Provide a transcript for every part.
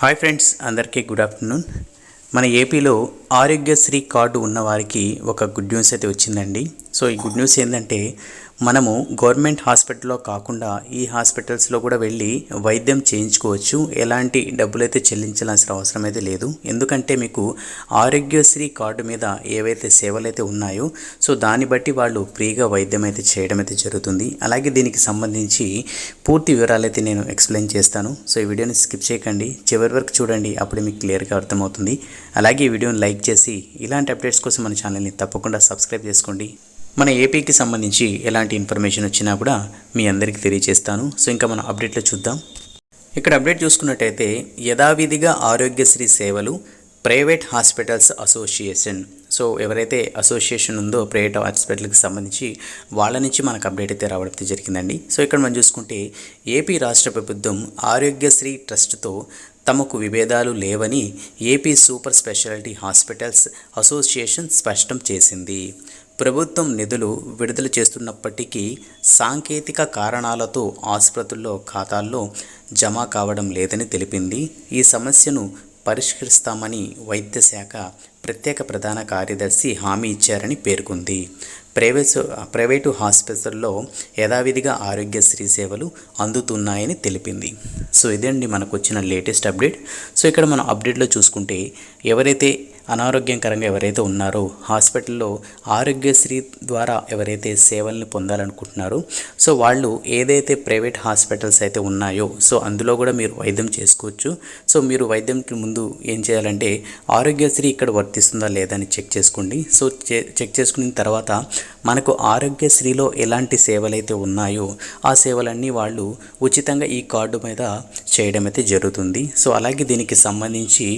Hi friends అందరికీ good afternoon. మన ఏపీలో ఆరోగ్యశ్రీ కార్డు ఉన్నవారికి ఒక గుడ్ న్యూస్ అయితే వచ్చిందండి. సో ఈ గుడ్ న్యూస్ ఏంటంటే మనము గవర్నమెంట్ హాస్పిటల్లో కాకుండా ఈ హాస్పిటల్స్లో కూడా వెళ్ళి వైద్యం చేయించుకోవచ్చు. ఎలాంటి డబ్బులైతే చెల్లించాల్సిన అవసరం అయితే లేదు. ఎందుకంటే మీకు ఆరోగ్యశ్రీ కార్డు మీద ఏవైతే సేవలు అయితే ఉన్నాయో సో దాన్ని బట్టి వాళ్ళు ఫ్రీగా వైద్యం అయితే చేయడం అయితే జరుగుతుంది. అలాగే దీనికి సంబంధించి పూర్తి వివరాలు అయితే నేను ఎక్స్ప్లెయిన్ చేస్తాను. సో ఈ వీడియోని స్కిప్ చేయకండి. చివరి వరకు చూడండి. అప్పుడు మీకు క్లియర్గా అర్థమవుతుంది. అలాగే ఈ వీడియోని లైక్ చేసి ఇలాంటి అప్డేట్స్ కోసం మన ఛానల్ని తప్పకుండా సబ్స్క్రైబ్ చేసుకోండి. మన ఏపీకి సంబంధించి ఎలాంటి ఇన్ఫర్మేషన్ వచ్చినా కూడా మీ అందరికీ తెలియజేస్తాను సో ఇంకా మనం అప్డేట్లో చూద్దాం. ఇక్కడ అప్డేట్ చూసుకున్నట్టయితే యథావిధిగా ఆరోగ్యశ్రీ సేవలు ప్రైవేట్ హాస్పిటల్స్ అసోసియేషన్ సో ఎవరైతే అసోసియేషన్ ఉందో ప్రైవేట్ హాస్పిటల్కి సంబంధించి వాళ్ళ నుంచి మనకు అప్డేట్ అయితే రావడం జరిగిందండి. సో ఇక్కడ మనం చూసుకుంటే ఏపీ రాష్ట్ర ప్రభుత్వం ఆరోగ్యశ్రీ ట్రస్ట్తో తమకు విభేదాలు లేవని AP super speciality hospitals association స్పష్టం చేసింది. ప్రభుత్వం నిధులు విడుదల చేస్తున్నప్పటికీ సాంకేతిక కారణాలతో ఆసుపత్రుల్లో ఖాతాల్లో జమ కావడం లేదని తెలిపింది. ఈ సమస్యను పరిష్కరిస్తామని వైద్య శాఖ ప్రత్యేక ప్రధాన కార్యదర్శి హామీ ఇచ్చారని పేర్కొంది. ప్రైవేటు ప్రైవేటు హాస్పిటల్లో యథావిధిగా ఆరోగ్యశ్రీ సేవలు అందుతున్నాయని తెలిపింది. సో ఇదండి మనకు వచ్చిన లేటెస్ట్ అప్డేట్. సో ఇక్కడ మనం అప్డేట్లో చూసుకుంటే ఎవరైతే అనారోగ్యకరంగా ఎవరైతే ఉన్నారో హాస్పిటల్లో ఆరోగ్యశ్రీ ద్వారా ఎవరైతే సేవల్ని పొందాలనుకుంటున్నారో సో వాళ్ళు ఏదైతే ప్రైవేట్ హాస్పిటల్స్ అయితే ఉన్నాయో సో అందులో కూడా మీరు వైద్యం చేసుకోవచ్చు. సో మీరు వైద్యంకి ముందు ఏం చేయాలంటే ఆరోగ్యశ్రీ ఇక్కడ వర్తిస్తుందా లేదా అని చెక్ చేసుకోండి. సో చెక్ చేసుకున్న తర్వాత మనకు ఆరోగ్యశ్రీలో ఎలాంటి సేవలు అయితే ఉన్నాయో ఆ సేవలన్నీ వాళ్ళు ఉచితంగా ఈ కార్డు మీద చేయడం అయితే జరుగుతుంది. సో అలాగే దీనికి సంబంధించి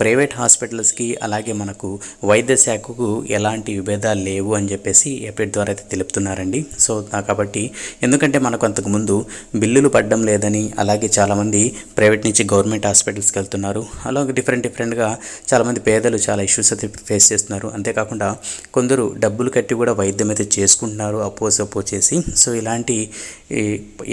ప్రైవేట్ హాస్పిటల్స్కి అలాగే మనకు వైద్య శాఖకు ఎలాంటి విభేదాలు లేవు అని చెప్పేసి ఎపిడ్ ద్వారా అయితే తెలుపుతున్నారండి. సో కాబట్టి ఎందుకంటే మనకు అంతకుముందు బిల్లులు పడడం లేదని అలాగే చాలామంది ప్రైవేట్ నుంచి గవర్నమెంట్ హాస్పిటల్స్కి వెళ్తున్నారు. అలాగే డిఫరెంట్ డిఫరెంట్గా చాలామంది పేదలు చాలా ఇష్యూస్ అయితే ఫేస్ చేస్తున్నారు. అంతేకాకుండా కొందరు డబ్బులు కట్టి కూడా వైద్యం అయితే చేసుకుంటున్నారు అప్పో అపో చేసి. సో ఇలాంటి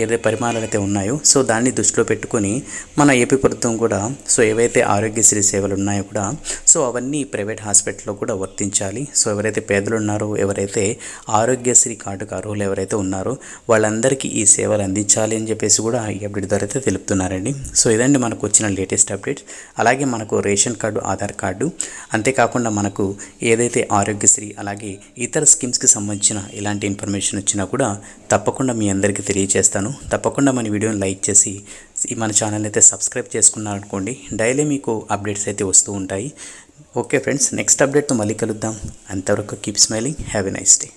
ఏదైతే పరిమాణాలు అయితే ఉన్నాయో సో దాన్ని దృష్టిలో పెట్టుకొని మన ఏపీ ప్రభుత్వం కూడా సో ఏవైతే ఆరోగ్యశ్రీ సేవలు ఉన్నాయో కూడా సో అవన్నీ ప్రైవేట్ హాస్పిటల్లో కూడా వర్తించాలి. సో ఎవరైతే పేదలు ఉన్నారో ఎవరైతే ఆరోగ్యశ్రీ కార్డుకు అర్హులు ఎవరైతే ఉన్నారో వాళ్ళందరికీ ఈ సేవలు అందించాలి అని చెప్పేసి కూడా ఈ అప్డేట్ ద్వారా అయితే తెలుపుతున్నారండి. సో ఇదండి మనకు వచ్చిన లేటెస్ట్ అప్డేట్. అలాగే మనకు రేషన్ కార్డు ఆధార్ కార్డు అంతేకాకుండా మనకు ఏదైతే ఆరోగ్యశ్రీ అలాగే ఇతర స్కీమ్స్కి సంబంధించిన ఇలాంటి ఇన్ఫర్మేషన్ వచ్చినా కూడా తప్పకుండా మీ అందరికీ తెలియజేస్తాను తప్పకుండా మన వీడియోని లైక్ చేసి మన ఛానల్ అయితే సబ్స్క్రైబ్ చేసుకున్నారనుకోండి డైలీ మీకు అప్డేట్స్ అయితే వస్తూ ఉంటాయి. ఓకే ఫ్రెండ్స్ నెక్స్ట్ అప్డేట్తో మళ్ళీ కలుద్దాం. అంతవరకు keep smiling have a nice day